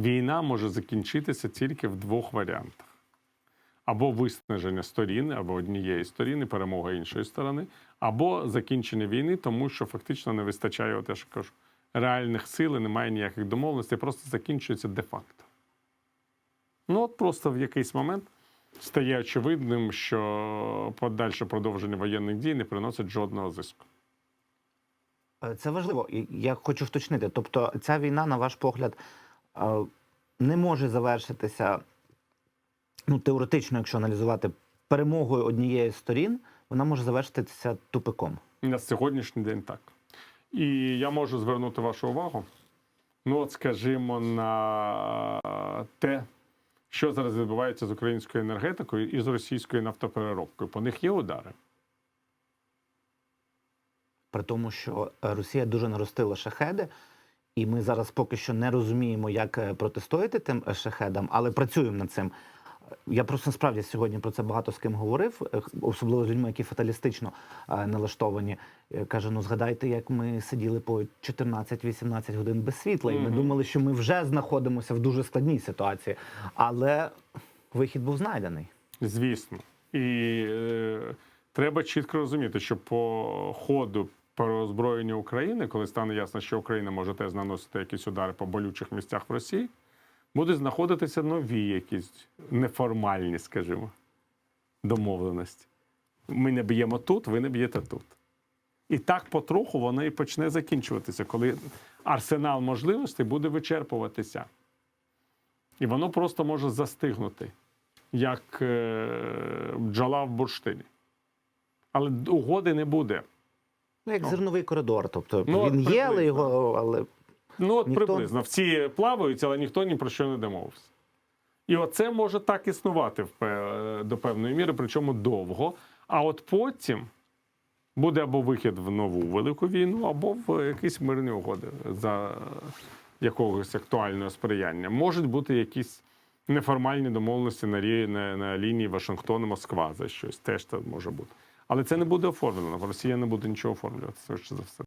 війна може закінчитися тільки в двох варіантах: або виснаження сторін, або однієї сторін, і перемога іншої сторони, або закінчення війни, тому що фактично не вистачає, от я ж кажу, реальних сил, немає ніяких домовленостей, просто закінчується де-факто. Ну, от просто в якийсь момент стає очевидним, що подальше продовження воєнних дій не приносить жодного зиску. Е, Це важливо. Я хочу вточнити. Тобто, ця війна, на ваш погляд, не може завершитися, ну, теоретично, якщо аналізувати перемогою однієї з сторін, вона може завершитися тупиком. На сьогоднішній день так. І я можу звернути вашу увагу, ну, от, скажімо, на те, що зараз відбувається з українською енергетикою і з російською нафтопереробкою. По них є удари. При тому, що Росія дуже наростила шахеди, і ми зараз поки що не розуміємо, як е, протистояти тим е, шахедам, але працюємо над цим. Е, Я просто насправді сьогодні про це багато з ким говорив, особливо з людьми, які фаталістично налаштовані. Каже: ну згадайте, як ми сиділи по 14-18 годин без світла, і ми думали, що ми вже знаходимося в дуже складній ситуації, але вихід був знайдений. Звісно. І е, треба чітко розуміти, що по ходу переозброєння України, коли стане ясно, що Україна може теж наносити якісь удари по болючих місцях в Росії, будуть знаходитися нові якісь неформальні, скажімо, домовленості. Ми не б'ємо тут, ви не б'єте тут. І так потроху воно і почне закінчуватися, коли арсенал можливостей буде вичерпуватися. І воно просто може застигнути як е, бджола в бурштині. Але угоди не буде. Ну, як Ну. зерновий коридор. Тобто Ну, він є, але його але Ну, от Ніхто- приблизно. Всі плавають, але ніхто ні про що не домовився. І оце може так існувати до певної міри, причому довго. А от потім буде або вихід в нову велику війну, або в якісь мирні угоди за якогось актуального сприяння. Можуть бути якісь неформальні домовленості на, рі- на, на лінії Вашингтон-Москва за щось. Теж це може бути. Але це не буде оформлено. Росія не буде нічого оформлювати, швидше за все.